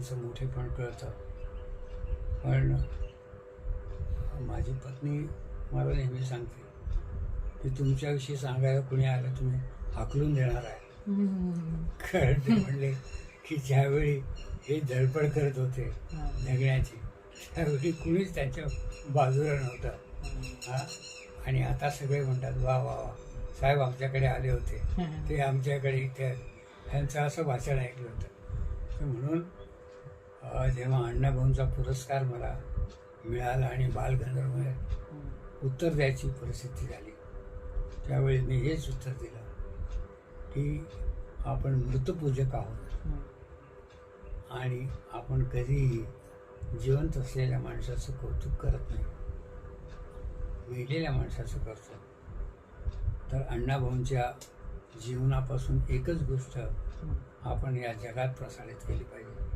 त्यांचं मोठेपण कळतं पण माझी पत्नी मला नेहमी सांगते की तुमच्याविषयी सांगायला कुणी आलं तुम्ही हाकलून देणार आहे. कारण ते म्हणले की ज्यावेळी हे धडपड करत होते जगण्याची त्यावेळी कुणीच त्यांच्या बाजूला नव्हतं. हा? आणि आता सगळे म्हणतात वा वा वा साहेब आमच्याकडे आले होते. ते आमच्याकडे इथे त्यांचं असं भाषण ऐकलं होतं. म्हणून जेव्हा अण्णाभाऊंचा पुरस्कार मला मिळाला आणि बालगंधर्व उत्तर द्यायची परिस्थिती झाली. त्यावेळी मी हेच उत्तर दिलं की आपण मृतपूजक आहोत. आणि आपण कधीही जिवंत असलेल्या माणसाचं कौतुक करत नाही. मेलेल्या माणसाचं करतो. तर अण्णाभाऊंच्या जीवनापासून एकच गोष्ट आपण या जगात प्रसारित केली पाहिजे.